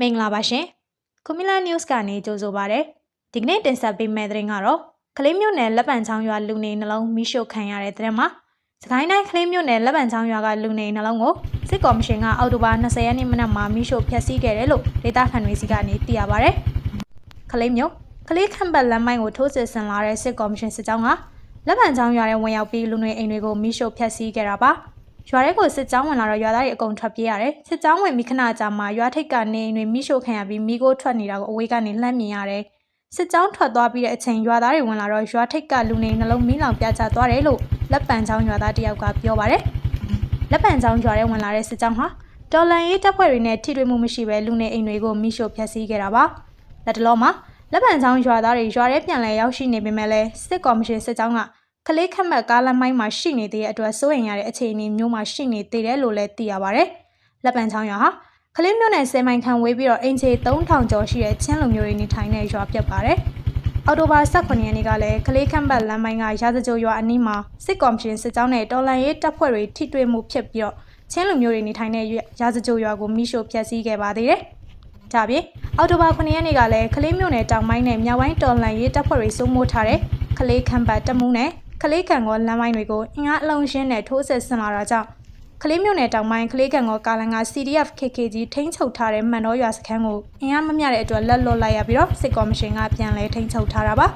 မင်္ဂလာပါရှင်ကွန်မီလာ news ကနေကြိုဆိုပါရစေဒီကနေ့တင်ဆက်ပေးမယ့်သတင်းကတော့ကလေးမျိုးနယ်လက်ပံချောင်းရွာလူနေနှလုံးမိရှို့ခံရတဲ့သတင်းမှာစကိုင်းတိုင်းကလေးမျိုးနယ်လက်ပံချောင်းရွာကလူနေနှလုံးကိုစစ်ကော်မရှင်ကအောက်တိုဘာ20ရက်နေ့မနက်မှာမိရှို့ဖျက်ဆီးခဲ့တယ်လို့ဒေသခံတွေစီကနေသိရပါဗျကလေးမျိုးကလေးခန့်ပတ်လမ်းမိုင်းကိုထိုးစစ်ဆင်လာတဲ့စစ်ကော်မရှင်စစ်ကြောင်းကလက်ပံချောင်းရွာထဲဝင်ရောက်ပြီးလူနေအိမ်တွေကိုမိရှို့ဖျက်ဆီးခဲ့တာပါ ရွာထဲကိုစစ်ကြောင်းဝင်လာတော့ရွာသားတွေအကုန်ထွက်ပြေးရတယ်။စစ်ကြောင်းဝင်ပြီးခဏကြာမှရွာထိပ်ကနေအိမ်တွေမိရှို့ခံရပြီးမိကိုထွက်နေတာကိုအဝေးကနေလှမ်းမြင်ရတယ်။စစ်ကြောင်းထွက်သွားပြီးတဲ့အချိန်ရွာသားတွေဝင်လာတော့ရွာထိပ်ကလူနေနှလုံးမီးလောင်ပြချသွားတယ်လို့လက်ပံချောင်းရွာသားတယောက်ကပြောပါတယ်။လက်ပံချောင်းရွာထဲဝင်လာတဲ့စစ်ကြောင်းဟာတော်လန်ရေးတပ်ဖွဲ့တွေနဲ့ထိတွေ့မှုမရှိဘဲလူနေအိမ်တွေကိုမိရှို့ဖျက်ဆီးခဲ့တာပါ။လက်တလုံးမှာလက်ပံချောင်းရွာသားတွေရွာထဲပြန်လည်ရောက်ရှိနေပေမဲ့လည်းစစ်ကော်မရှင်စစ်ကြောင်းက ကလေးခက်မှတ်ကားလမ်းမိုင်းမှာရှိနေသေးတဲ့အတွက်စိုးရိမ်ရတဲ့အခြေအနေမျိုးမှာရှိနေသေးတယ်လို့လည်းသိရပါဗျ။လက်ပံချောင်းရွာဟာကလေးမျိုးနယ်10မိုင်ခန့်ဝေးပြီးတော့အင်ချေ3000ကျော်ရှိတဲ့ချင်းလူမျိုးတွေနေထိုင်တဲ့ရွာဖြစ်ပါတယ်။အော်တိုဘာ18ရက်နေ့ကလည်းကလေးခန့်ပတ်လမ်းမိုင်းကရာဇကြိုရွာအနီးမှာစစ်ကော်မရှင်စစ်ကြောင်းနဲ့တော်လန်ရေးတပ်ဖွဲ့တွေထိတွေ့မှုဖြစ်ပြီးတော့ချင်းလူမျိုးတွေနေထိုင်တဲ့ရာဇကြိုရွာကိုမိရှို့ဖျက်ဆီးခဲ့ပါသေးတယ်။ဒါပြင်အော်တိုဘာ9ရက်နေ့ကလည်းကလေးမျိုးနယ်တောင်ပိုင်းနဲ့မြောက်ပိုင်းတော်လန်ရေးတပ်ဖွဲ့တွေစိုးမိုးထားတဲ့ကလေးခန့်ပတ်တမူးနဲ့ ကလေးကန်ကောလမ်းပိုင်းတွေကိုအင်အားအလုံးရှင်းနဲ့ထိုးဆက်ဆင်လာတာကြောင့်ကလေးမျိုးနယ်တောင်ပိုင်းကလေးကန်ကောကာလန်က CDF KKG ထိန်းချုပ်ထားတဲ့မှန်တော်ရွာစခန်းကိုအင်အားမမျှတဲ့အတွက်လက်လွတ်လိုက်ရပြီးတော့စစ်ကော်မရှင်ကပြန်လည်ထိန်းချုပ်ထားတာပါ